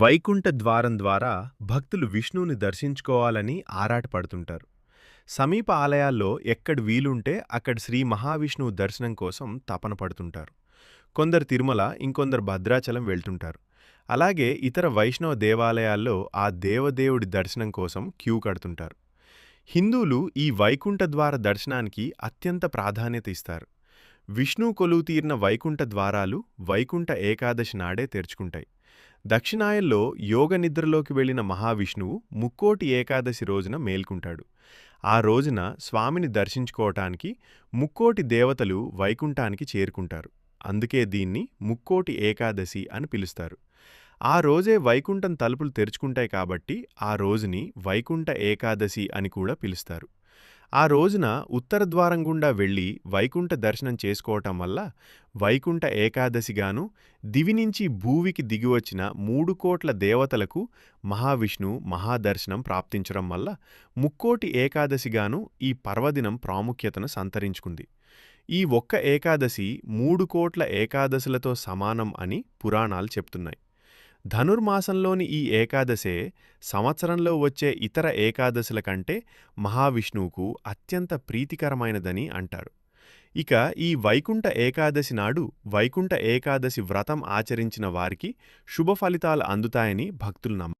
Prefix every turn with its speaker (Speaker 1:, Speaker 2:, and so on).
Speaker 1: వైకుంఠ ద్వారం ద్వారా భక్తులు విష్ణువుని దర్శించుకోవాలని ఆరాటపడుతుంటారు. సమీప ఆలయాల్లో ఎక్కడ వీలుంటే అక్కడ శ్రీ మహావిష్ణువు దర్శనం కోసం తపన పడుతుంటారు. కొందరు తిరుమల ఇంకొందరు భద్రాచలం వెళ్తుంటారు. అలాగే ఇతర వైష్ణవ దేవాలయాల్లో ఆ దేవదేవుడి దర్శనం కోసం క్యూ కడుతుంటారు. హిందువులు ఈ వైకుంఠ ద్వార దర్శనానికి అత్యంత ప్రాధాన్యత ఇస్తారు. విష్ణు కొలువుతీరిన వైకుంఠ ద్వారాలు వైకుంఠ ఏకాదశి నాడే తెరుచుకుంటాయి. దక్షిణాయల్లో యోగ నిద్రలోకి వెళ్ళిన మహావిష్ణువు ముక్కోటి ఏకాదశి రోజున మేల్కుంటాడు. ఆ రోజున స్వామిని దర్శించుకోవటానికి ముక్కోటి దేవతలు వైకుంఠానికి చేరుకుంటారు. అందుకే దీన్ని ముక్కోటి ఏకాదశి అని పిలుస్తారు. ఆ రోజే వైకుంఠం తలుపులు తెరుచుకుంటాయి కాబట్టి ఆ రోజుని వైకుంఠ ఏకాదశి అని కూడా పిలుస్తారు. ఆ రోజున ఉత్తర ద్వారం గుండా వెళ్ళి వైకుంఠ దర్శనం చేసుకోవటం వల్ల వైకుంఠ ఏకాదశిగాను దివి నుంచి భూవికి దిగివచ్చిన మూడు కోట్ల దేవతలకు మహావిష్ణు మహాదర్శనం ప్రాప్తించడం వల్ల ముక్కోటి ఏకాదశిగాను ఈ పర్వదినం ప్రాముఖ్యతను సంతరించుకుంది. ఈ ఒక్క ఏకాదశి మూడు కోట్ల ఏకాదశులతో సమానం అని పురాణాలు చెప్తున్నాయి. ధనుర్మాసంలోని ఈ ఏకాదశే సంవత్సరంలో వచ్చే ఇతర ఏకాదశుల కంటే మహావిష్ణువుకు అత్యంత ప్రీతికరమైనదని అంటారు. ఇక ఈ వైకుంఠ ఏకాదశి నాడు వైకుంఠ ఏకాదశి వ్రతం ఆచరించిన వారికి శుభ ఫలితాలు అందుతాయని భక్తులు నమ్మ